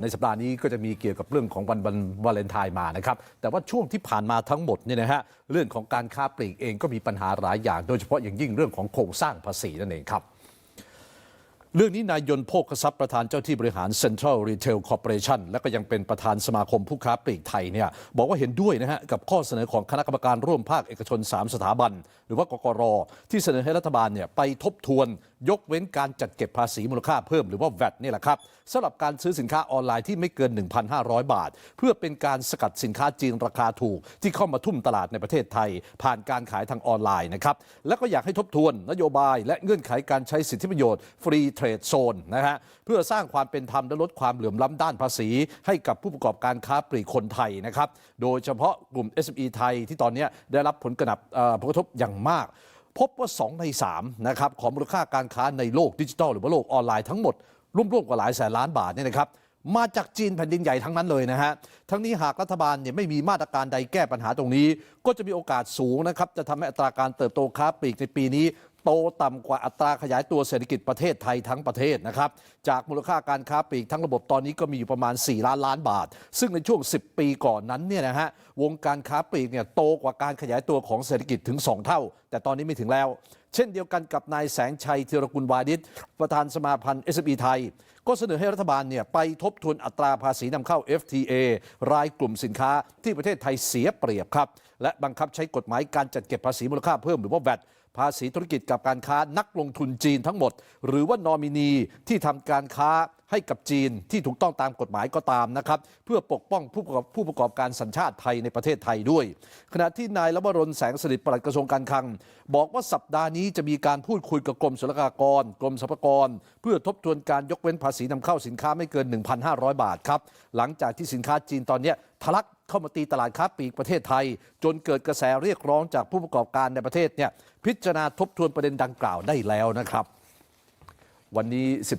ในสัปดาห์นี้ก็จะมีเกี่ยวกับเรื่องของวันวันวาเลนไทน์มานะครับ แต่ว่าช่วงที่ผ่านมาทั้งหมดเนี่ยนะฮะเรื่องของการค้าปลีกเองก็มีปัญหาหลายอย่าง โดยเฉพาะอย่างยิ่งเรื่องของโครงสร้างภาษีนั่นเองครับ เรื่องนี้นายยนโภคทรัพย์ประธานเจ้าที่บริหาร Central Retail Corporation และก็ยังเป็นประธานสมาคมผู้ค้าปลีกไทยเนี่ยบอกว่าเห็นด้วยนะฮะกับข้อเสนอของคณะกรรมการร่วมภาคเอกชน 3 สถาบัน หรือว่ากกรที่เสนอให้รัฐบาลเนี่ยไปทบทวน ยกเว้นการจัดเก็บภาษีมูลค่าเพิ่มหรือว่า VAT นี่แหละครับสำหรับการซื้อสินค้าออนไลน์ที่ไม่เกิน 1,500 บาท เพื่อเป็นการสกัดสินค้าจีนราคาถูก ที่เข้ามาทุ่มตลาดในประเทศไทย ผ่านการขายทางออนไลน์นะครับแล้วก็อยากให้ทบทวนนโยบาย และเงื่อนไขการใช้สิทธิประโยชน์ฟรีเทรดโซนนะฮะเพื่อสร้างความเป็นธรรมและลดความเหลื่อมล้ำด้านภาษี ให้กับผู้ประกอบการค้าปลีกคนไทยนะครับโดยเฉพาะกลุ่ม SME ไทยที่ตอนนี้ได้รับผลกระทบเอ่อผลกระทบอย่างมาก พบว่า 2 ใน3นะครับของมูลค่าการค้าในโลกดิจิทัลหรือว่าโลกออนไลน์ทั้งหมดรวมๆกว่าหลายแสนล้านบาทเนี่ยนะครับมาจากจีนแผ่นดินใหญ่ทั้งนั้นเลยนะฮะ ทั้งนี้หากรัฐบาลเนี่ยไม่มีมาตรการใดแก้ปัญหาตรงนี้ ก็จะมีโอกาสสูงนะครับ จะทำให้อัตราการเติบโตค้าปลีกในปีนี้ โตต่ำกว่าอัตราขยายตัวเศรษฐกิจประเทศไทยทั้งประเทศนะครับ จากมูลค่าการค้าปลีกทั้งระบบตอนนี้ก็มีอยู่ประมาณ 4 ล้านล้านบาท ซึ่งในช่วง 10 ปีก่อนนั้นเนี่ยนะฮะวงการค้าปลีกเนี่ยโตกว่าการขยายตัวของเศรษฐกิจถึง 2 เท่า แต่ตอนนี้ไม่ถึงแล้ว เช่นเดียวกันกับนายแสงชัยธีรกุลวาดิษประธานสมาพันธ์ SME ไทย ก็เสนอให้รัฐบาลเนี่ยไปทบทวนอัตราภาษีนำเข้า FTA รายกลุ่มสินค้าที่ประเทศไทยเสียเปรียบครับ และบังคับใช้กฎหมายการจัดเก็บภาษีมูลค่าเพิ่มหรือว่า VAT ภาษีธุรกิจกับการค้านักลงทุนจีนทั้งหมด หรือว่านอมินีที่ทำการค้า ให้กับจีนที่ถูกต้องตามกฎหมายก็ตามนะครับ เพื่อปกป้องผู้ประกอบผู้ประกอบการสัญชาติไทยในประเทศไทยด้วย ขณะที่นายละวรนแสงสนิทปลัดกระทรวงการคลัง บอกว่าสัปดาห์นี้จะมีการพูดคุยกับกรมศุลกากร กรมสรรพากร เพื่อทบทวนการยกเว้นภาษีนำเข้าสินค้าไม่เกิน 1,500 บาทครับหลังจากที่สินค้าจีนตอนนี้ทะลักเข้ามาตีตลาดค้าปลีกประเทศไทย จนเกิดกระแสเรียกร้องจากผู้ประกอบการในประเทศเนี่ยพิจารณาทบทวนประเด็นดังกล่าวได้แล้วนะครับ วันนี้